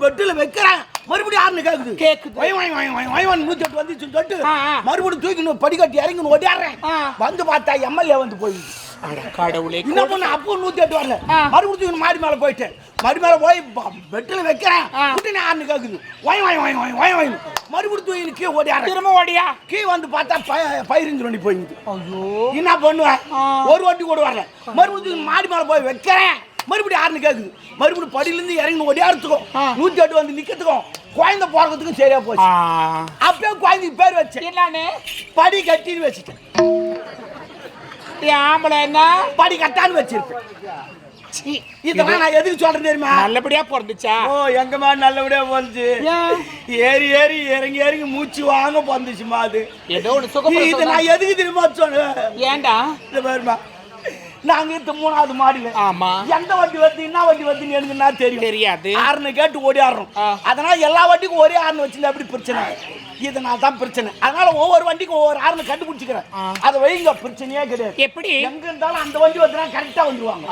பெட்டில் வைக்கிறேன் மறுபடியும் ஆறுனு கேக்குது? கேக்குது. வய வய வய வய வய வய நூத்தி எட்டு வந்துச்சுன்னு சொல்லிட்டு. மறுபடியும் தூக்கி படிக்கட்டி இறங்கி ஓடியாடுறேன். வந்து பார்த்தா எம்எல்ஏ வந்து போயிடுது கடவுளே என்ன பண்ண அப்போ நூத்தி எட்டு வரல. மறுபடியும் மாடி மேல போயிட்டேன். மாடி மேல போய் பெட்டில் வைக்கிறேன். குட்டினே ஆறுனு கேக்குது. வய வய வய வய வய வய மறுபடியும் கீழே ஓடியாடுறேன். திரும்ப ஓடியா? கீ வந்து பார்த்தா பய- பயிரிஞ்சு வண்டி போயிடுது ஐயோ. என்ன பண்ணுவேன். ஒரு வண்டி கூட வரல. மறுபடியும் மாடி மேல போய் வைக்கிறேன். மறுபடியும் ஆறுனு கேக்குது? மறுபடியும் படியிலிருந்து இறங்கி ஒடியாடுறதுக்கும் ஆ. நூத்தி எட்டு வந்து நிக்கிறதுக்கும் குழந்தை பிறக்கிறதுக்கும் சரியா போச்சு. அப்பயே குழந்தைக்கு பேர் வச்சேன். என்னன்னு? படி கட்டின்னு வச்சுட்டேன். ஆம்பளை என்ன? படி கட்டான்னு வச்சிருப்பேன். சீ, இதெல்லாம் நான் எதுக்கு சொல்றேன் தெரியுமா? நல்லபடியா பிறந்துச்சா? ஓ எங்கம்மா நல்லபடியா ஏன்? ஏறி ஏறி இறங்கி இறங்கி மூச்சு வாங்க போந்துச்சுமா அது? ஏதோ ஒண்ணு இது நான் எதுக்கு தெரியுமா சொன்னேன்? ஏன்டா? இந்த பாருமா நாங்க இந்த மூணாவது மாடியில. ஆமா. எந்த வண்டி வருது என்ன வண்டி வருதுன்னு எனக்கு தெரியும்? தெரியாது. ஆறுனு கேட்டு ஓடி ஆடுறோம். அதனால எல்லா வண்டிக்கும் ஒரே ஆறுனு வச்சிருந்தா எப்படி பிரச்சனை? இதனால தான் பிரச்சனை. அதனால ஒவ்வொரு வண்டிக்கும் ஒவ்வொரு ஆறுனு கண்டுபிடிச்சிக்கிறேன். அதை வைங்க பிரச்சனையே கிடையாது. எப்படி? எங்க இருந்தாலும் அந்த வண்டி வந்துனா கரெக்டா வந்துருவாங்க.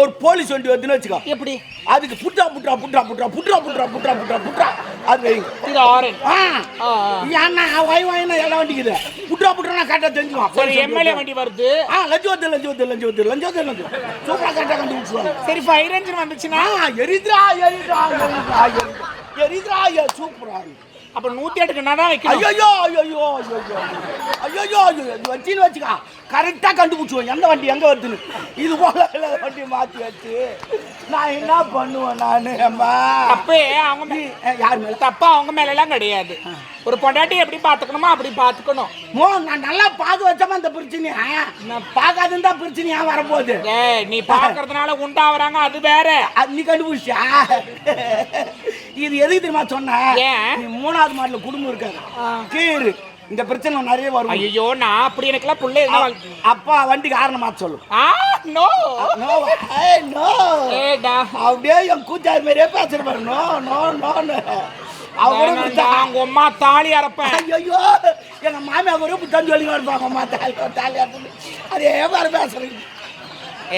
ஒரு போலீஸ் வண்டி வருதுன்னு வச்சுக்கோ. எப்படி? அதுக்கு புட்ரா புட்ரா புட்ரா புட்ரா புட்ரா புட்ரா புட்ரா புட்ரா புட்ரா அது. ஏன்னா வாய் வாயினா எல்லா வண்டிக்குது. புட்ரா புட்ரா கரெக்டா தெரிஞ்சுவான் சரி எம்எல்ஏ வண்டி வருது. ஆ லஞ்சு வந்து லஞ்சு வந்து லஞ்சு வந்து லஞ்சு வந்து லஞ்சு சூப்பரா கரெக்டா கண்டுபிடிச்சுவாங்க சரி ஃபயர் என்ஜின் வந்துச்சுன்னா? எரித்ரா எரித்ரா எரித்ரா எரித்ரா. எரித்ரா எ சூப்பரா இருக்கு. அப்ப நூத்தி எட்டுக்கு தான் வைக்கணும்? ஐயோ ஐயோ ஐயோ ஐயோ ஐயோ ஐயோ வச்சின்னு வச்சுக்கா. கரெக்டா கண்டுபிடிச்சுவோம் எந்த வண்டி எங்க வருதுன்னு. இது போல வண்டி மாத்தி வச்சு நான் என்ன பண்ணுவேன் நானு அம்மா? தப்பே அவங்க யார் மேல? தப்பா அவங்க மேல எல்லாம் கிடையாது ஒரு பொண்டாட்டி எப்படி பாத்துக்கணுமோ அப்படி பாத்துக்கணும் மோ நான் நல்லா பார்க்க வச்சமா இந்த பிரச்சனையா. நான் பார்க்காதுன்னு தான் பிரச்சனையா வரப்போகுது. ஏய் நீ பாக்குறதுனால உண்டாவறாங்க அது வேற. அது நீ கண்டுபிடிச்சா இது எதுக்கு தெரியுமா சொன்ன? நீ மூணாவது மாடல குடும்பம் இருக்காது. கீழ் இந்த பிரச்சனை நிறைய வரும். ஐயோ நான் அப்படி எனக்குலாம் புள்ள அப்பா வண்டிக்கு காரணம் மாத்த சொல்லு. ஆ நோ. No no. அப்படியே என் கூச்சார் மாதிரியே பேசுற பாரு. நோ நோ நோன்னு. அவங்க அம்மா தாலி அறப்பேன் ஐயோ எங்க மாமியா சொல்லி இருப்பாங்க அம்மா தாலி தாலி அறுத்துன்னு. அதே மாதிரி பேசுறீங்க.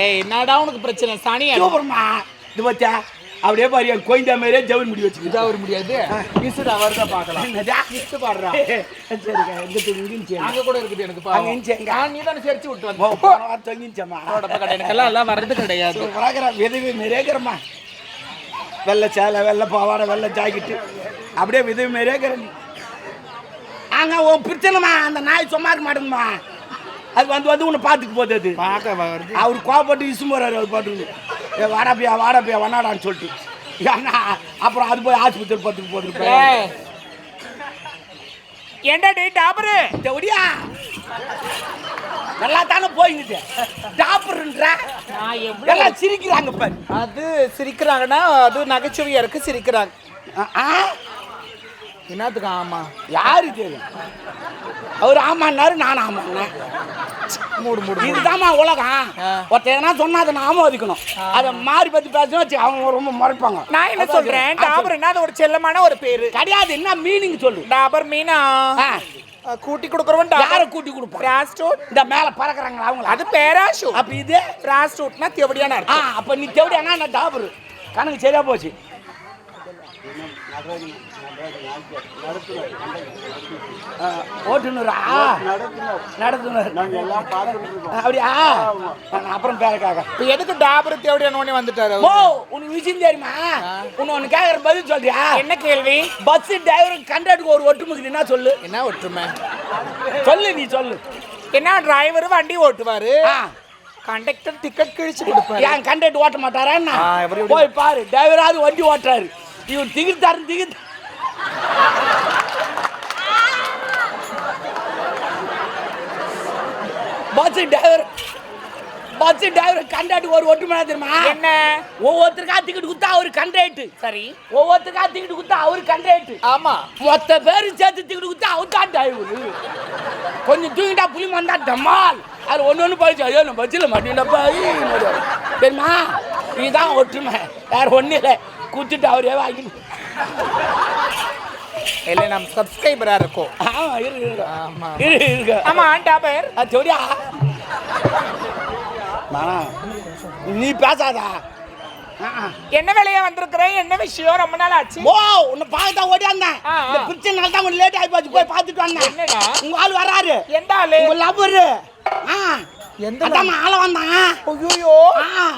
ஏய் என்னடா உனக்கு பிரச்சனை? சனியா சூப்பர்மா இது பச்சா அப்படியே பாரு என் கோயந்தா மாதிரியே ஜவுன் முடி வச்சுக்கிட்டா வர முடியாது கிசுடா வருதா பார்க்கலாம். கிசு பாடுறா. சரிக்கா எங்க அங்க கூட இருக்குது எனக்கு அங்க? பாவம். நீ தானே சேர்த்து விட்டு ஓ வந்த போன வாரம் தொங்கிச்சம்மா உடம்ப கடை எனக்கெல்லாம் எல்லாம் வர்றது கிடையாது. சூப்பராகிற விதவி நிறையக்கிறம்மா வெள்ளை சேலை வெள்ளை பாவாடை வெள்ளை ஜாக்கெட்டு. அப்படியே விதவி நிறையக்கிற நீ அங்க உன் பிரச்சனைமா அந்த நாய் சும்மா இருக்க மாட்டேங்குமா அது வந்து வந்து உன்னை பார்த்துட்டு போகுது அது. பார்க்க வருது. அவர் கோவப்பட்டு இசும் போறாரு அவர் பாட்டுக்கு ஏ வாடாப்பியா வாடாப்பியா வண்ணாடான்னு சொல்லிட்டு. ஏன்னா அப்புறம் அது போய் ஆஸ்பத்திரி பத்துக்கு போட்டுருப்பேன் ஏண்டா டேய் டாபரு ஒடியா. நல்லா தானே போயிங்குது எவ்வளவு எல்லாம் சிரிக்கிறாங்க பாரு. அது சிரிக்கிறாங்கன்னா அது நகைச்சுவையா இருக்கு சிரிக்கிறாங்க. ஆ? என்னத்துக்கு ஆமா? யாரு தெரியும் அவர் ஆமான்னாரு நான் ஆமாண்ணேன் மூடு மூடு இதுதாம்மா உலகம். ஆ. ஒருத்தன் எதனா சொன்னா அதை நாம ஒதுக்கணும் அதை மாறி பத்தி பேசணும் வச்சு அவங்க ரொம்ப முறைப்பாங்க. நான் என்ன சொல்றேன்? டாபர் என்ன அது ஒரு செல்லமான ஒரு பேரு. கிடையாது. என்ன மீனிங் சொல்லு. டாபர் மீனா? கூட்டி கொடுக்குறவன் யாரை டாபர் கூட்டி கொடுப்பா பிராஸ்டூட் இந்த மேல பறக்குறாங்களா அவங்கள? அது பேராஷூட் அப்ப இது? பிராஸ்டூட்னா தெவடியான அப்ப நீ தேவடி அண்ணா நான் டாபரு? கணக்கு சரியா போச்சு. ஓட்டுநரா? நடத்துனர். அப்படியா? நான் அப்புறம் பேரக்காக. இப்போ எதுக்கு டாபர் தேவடியான வந்துட்டாரு ஓ அவரு? உனக்கு விஷயம் தெரியுமா? உன்னை ஒன்று கேட்குற பதில் சொல்றியா? என்ன கேள்வி? பஸ் டிரைவர் கண்டக்டருக்கு ஒரு ஒட்டுமுக்குது என்ன சொல்லு. என்ன ஒற்றுமை சொல்லு நீ சொல்லு. என்ன டிரைவர் வண்டி ஓட்டுவாரு? ஆ. கண்டக்டர் டிக்கெட் கிழிச்சு கொடுப்பாரு. ஏன் கண்டக்டர் ஓட்ட மாட்டாரா போய் பாரு டிரைவராவது வண்டி ஓட்டுறாரு. இவன் திகிர்த்தாரு திகிர் பஸ் டிரைவர் பஸ் டிரைவர் கண்டாட்டு ஒரு ஒட்டுமணி தெரியுமா? என்ன? ஒவ்வொருத்தருக்கா டிக்கெட் குத்தா அவரு கண்ட்ரேட்டு சரி. ஒவ்வொருத்தருக்கா டிக்கெட் குத்தா அவரு கண்ட்ரேட்டு ஆமா. மொத்த பேரு சேர்த்து டிக்கெட் குத்தா அவர் தான் டிரைவர் கொஞ்சம் தூங்கிட்டா புளி வந்தா டமால் அது ஒன்று ஒன்று போயிடுச்சு. ஐயோ நம்ம பஸ்ஸில் மாட்டேன்டப்பா தெரியுமா? இதுதான் ஒற்றுமை. வேற ஒன்றும் இல்லை. குத்துட்டு அவரே வாங்கி இல்ல நம்ம சப்ஸ்கிரைபரா இருக்கோம் ஆமா இருக்கு இருக்கு ஆமா. இருக்கு இருக்கு ஆமா டாபர் அது சொல்லியா? நீ பேசாதா. என்ன வேலையா வந்திருக்கிற? என்ன விஷயம்? ரொம்ப நாள் ஆச்சு. ஓ உன்னை பார்க்க தான் ஓடியாந்தேன் ஆ, ஆ. இந்த பிரச்சனை தான் கொஞ்சம் லேட் ஆகி போச்சு போய் பார்த்துட்டு வந்தேன். என்னடா? உங்க ஆள் வராரு எந்த ஆளு? உங்க லவ்வரு ஆ. எந்த ஆள வந்தான். ஐயோ.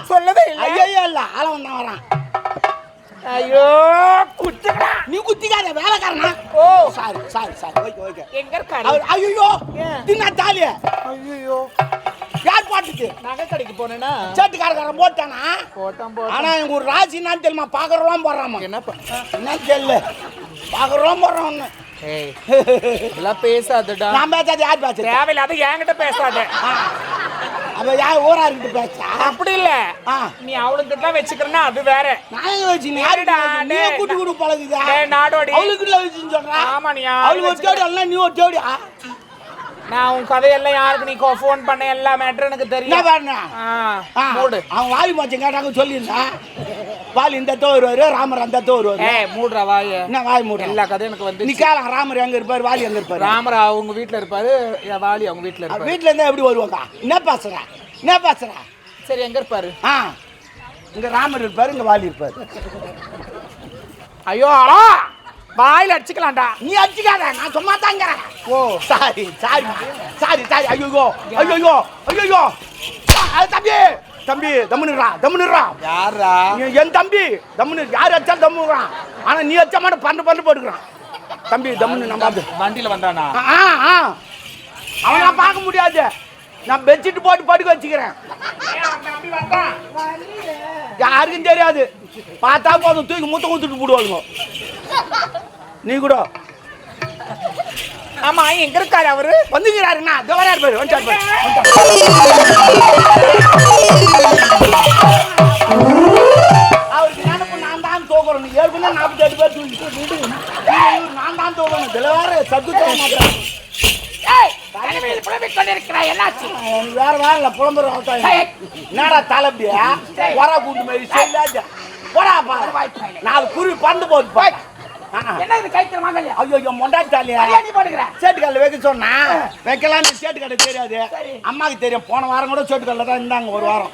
சொல்லவே ஐயோ குத்துடா. நீ குத்திக்காத வேலைக்காரனா? ஓ. Sorry sorry sorry. Okay okay. எங்க இருக்காரு? அவர் ஐயோ ஏன்? தின்னா தாலிய. ஐயோ யார் போட்டுச்சு நகை கடைக்கு போனேனா? சேட்டுக்காரக்காரன் போட்டானா? போட்டான் போட்டான். ஆனா எனக்கு ஒரு ராசி என்னன்னு தெரியுமா? பாக்குறவங்க போடுறாமா? என்ன ப- என்ன தெரியல. பாக்குறவங்க போடுறான் ஒண்ணு ஏய் இதெல்லாம் பேசாதடா. நான் பேசாத யார் பேசுறது தேவையில்லாத என்கிட்ட பேசாத. யார் ஊரா இருக்கு பேசா அப்படி இல்ல. நீ அவளுக்கிட்ட வச்சுக்கிறனா அது வேற. நான் வச்சு யாருடா நீ கூட்டி கூட்டு பழகுதா? நாடோடி. அவளுக்கு இல்ல வச்சுன்னு சொல்றா? ஆமா நீ அவளுக்கு ஒரு தேடி எல்லாம் நீ ஒரு தேடியா? நான் உன் கதையெல்லாம் யாருக்கு நீ ஃபோன் பண்ண எல்லா மேட்டரும் எனக்கு தெரியும். மூடு. அவன் வாலி மச்சம் கேட்டாங்க சொல்லியிருந்தா வாலி இந்த தோ வருவாரு ராமர் அந்த தோ வருவாரு ஏய் மூடுறா வாய. என்ன வாய் மூட எல்லா கதையும் எனக்கு வந்து நீ கேள ராமர் எங்க இருப்பாரு வாலி எங்க இருப்பாரு? ராமரா அவங்க வீட்ல இருப்பாரு என் வாலி அவங்க வீட்ல அவன் இருப்பாரு. வீட்டுல இருந்தா எப்படி வருவாங்க? என்ன பேசுற? என்ன பேசுற? சரி எங்க இருப்பாரு? ஆ இங்க ராமர் இருப்பாரு இங்க வாலி இருப்பாரு. ஐயோ வாயில அடிச்சுக்கலாம்டா. நீ அடிச்சுக்காத நான் சும்மா தாங்கிறேன் ஓ சாரி சாரி சாரி சாரி. ஐயோ ஐயோ ஐயோ தம்பி தம்பி தம்முனுறா தம்முனுறா யாரா என் தம்பி தம்முனு யார் அடிச்சாலும் தம்முறான் ஆனா நீ அடிச்சா மட்டும் பண்டு பண்டு போட்டுக்கிறான். தம்பி தம்முனு நம்ம வண்டியில வந்தானா? ஆ ஆ அவன் நான் பார்க்க முடியாது. நான் பெட்ஷீட் போட்டு படுக்க வச்சுக்கிறேன். யாருக்கும் தெரியாது. பார்த்தா போதும் தூக்கி முத்த குத்துட்டு போடுவாங்க நீ கூட. ஆமா எங்க இருக்காரு அவரு. வந்துக்கிறாருண்ணா. இதோ வராரு பாரு வந்துட்டாரு பாரு. அவருக்கு நினப்பு நான் தான் தோக்குறேன் ஏற்கனவே நாற்பத்தி எட்டு பேர் தூக்கிட்டு நான் தான் தோக்கணும். வேற சத்து தோக்க மாட்டேன். வேற வேலை புலம்புற என்னடா தலைப்பியா வர கூட்டு மாதிரி செய்யலாஜா போடா பா நாலு குருவி பண்டு போட்டு பா என்ன இது கைத்தல மங்கல்யா? ஐயோ போடுகிற சேட்டுக்கல்ல வைக்க சொன்னா வைக்கலாம் சேட்டுக்கடை தெரியாது. அம்மாக்கு தெரியும் போன வாரம் கூட சேட்டுக்கல்ல தான் இருந்தாங்க ஒரு வாரம்.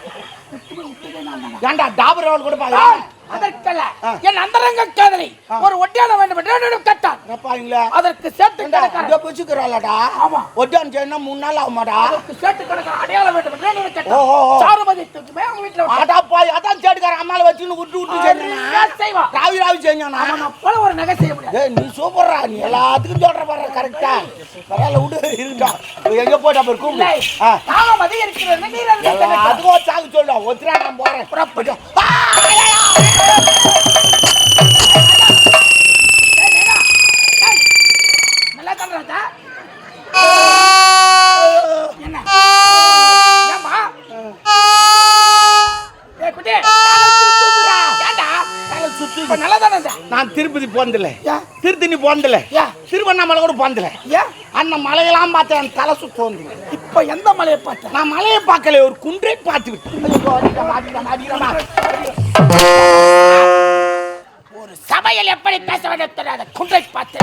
ஏன்டா டாபர் ரோல் கூட பாக்கலாம் அதற்கல்ல என் அந்தரங்க காதலை. ஒரு ஒட்டியான வேண்டும் என்று கட்டான். பாருங்களா அதற்கு கணக்கான இங்க பிடிச்சுக்கிறாளடா ஆமா. ஒட்டான் செய்யணும்னா மூணு நாள் ஆகுமாடா? அதற்கு சேட்டு கணக்கான அடையாளம் வேண்டும் என்று கட்டான். சாருமதி தூக்கிமே அவங்க வீட்டுல. அடா போய் அதான் சேட்டுக்கார அம்மால வச்சுன்னு விட்டு விட்டு செஞ்சா செய்வா ராவி ராவி செஞ்சானா அவனை போல ஒரு நகை செய்ய முடியாது. நீ சூப்பர்ரா நீ எல்லாத்துக்கும் சொல்ற பாரு கரெக்டா பரவாயில்ல விடு இருக்கட்டும் எங்க போயிட்டு அப்புறம் கூப்பிடு. தாகம் அதிகரிக்கிறது நீர் ஒரு சாக்கு சொல்லுடா ஒத்துரா நான் போறேன். நான் திருப்பதி போனதில்ல? திருத்தணி போனதில்ல? திருவண்ணாமலை கூட போனதில்ல. அந்த மலையெல்லாம் பார்த்தேன் என் தலை சுத்து வந்து இப்ப எந்த மலையை பார்த்த? நான் மலையை பார்க்கல ஒரு குன்றை பார்த்து விட்டேன். ஒரு சமையல் எப்படி பேச வேண்டும் தெரியாத குன்றை பார்த்து